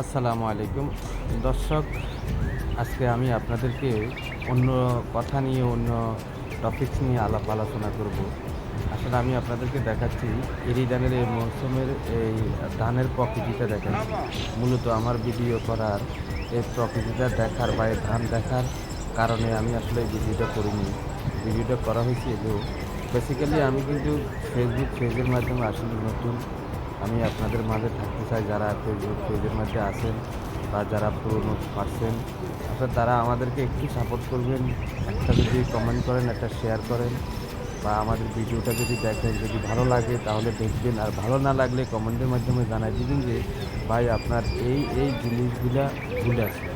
আসসালামু আলাইকুম। দর্শক, আজকে আমি আপনাদেরকে অন্য কথা নিয়ে, অন্য টপিকস নিয়ে আলাপ আলোচনা করব। আসলে আমি আপনাদেরকে দেখাচ্ছি এরি ধানের এই মৌসুমের এই ধানের প্রকৃতিটা দেখাচ্ছি মূলত আমার ভিডিও করার এই প্রকৃতিটা দেখার বা এই ধান দেখার কারণে আমি আসলে এই ভিডিওটা করিনি। ভিডিওটা করা হয়েছে এবং বেসিক্যালি আমি কিন্তু ফেসবুক পেজের মাধ্যমে আসলে নতুন আমি আপনাদের মাঝে থাকতে চাই যারা ফেসবুক পেজের মধ্যে আছেন বা যারা পুরনো পারছেন। আসলে তারা আমাদেরকে একটু সাপোর্ট করবেন, একটা যদি কমেন্ট করেন, একটা শেয়ার করেন বা আমাদের ভিডিওটা যদি দেখেন, যদি ভালো লাগে তাহলে দেখবেন আর ভালো না লাগলে কমেন্টের মাধ্যমে জানাই দিবেন যে, ভাই, আপনার এই এই জিনিসগুলা ভুল আছে।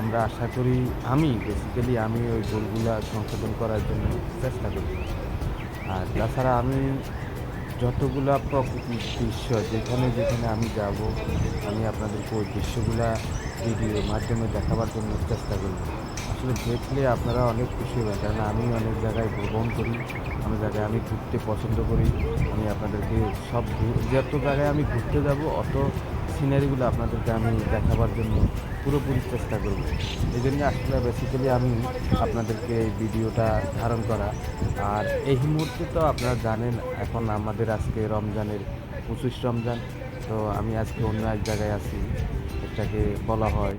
আমরা আশা করি আমি বেসিক্যালি আমি ওই ভুলগুলা সংশোধন করার জন্য চেষ্টা করি। আর তাছাড়া আমি যতগুলা প্রকৃতির দৃশ্য, যেখানে যেখানে আমি যাব, আমি আপনাদেরকে ওই দৃশ্যগুলা ভিডিওর মাধ্যমে দেখাবার জন্য চেষ্টা করি আসলে দেখলে আপনারা অনেক খুশি হবেন, কারণ আমি অনেক জায়গায় ভ্রমণ করি, অনেক জায়গায় আমি ঘুরতে পছন্দ করি, আমি আপনাদেরকে সব যত জায়গায় আমি ঘুরতে যাব, অত সিনারিগুলো আপনাদেরকে আমি দেখাবার জন্য পুরোপুরি চেষ্টা করব। এই জন্য আসলে বেসিক্যালি আমি আপনাদেরকে এই ভিডিওটা ধারণ করা। আর এই মুহূর্তে তো আপনারা জানেন, এখন আমাদের আজকে রমজানের পঁচিশ রমজান। তো আমি আজকে অন্য এক জায়গায় আছি, এটাকে বলা হয়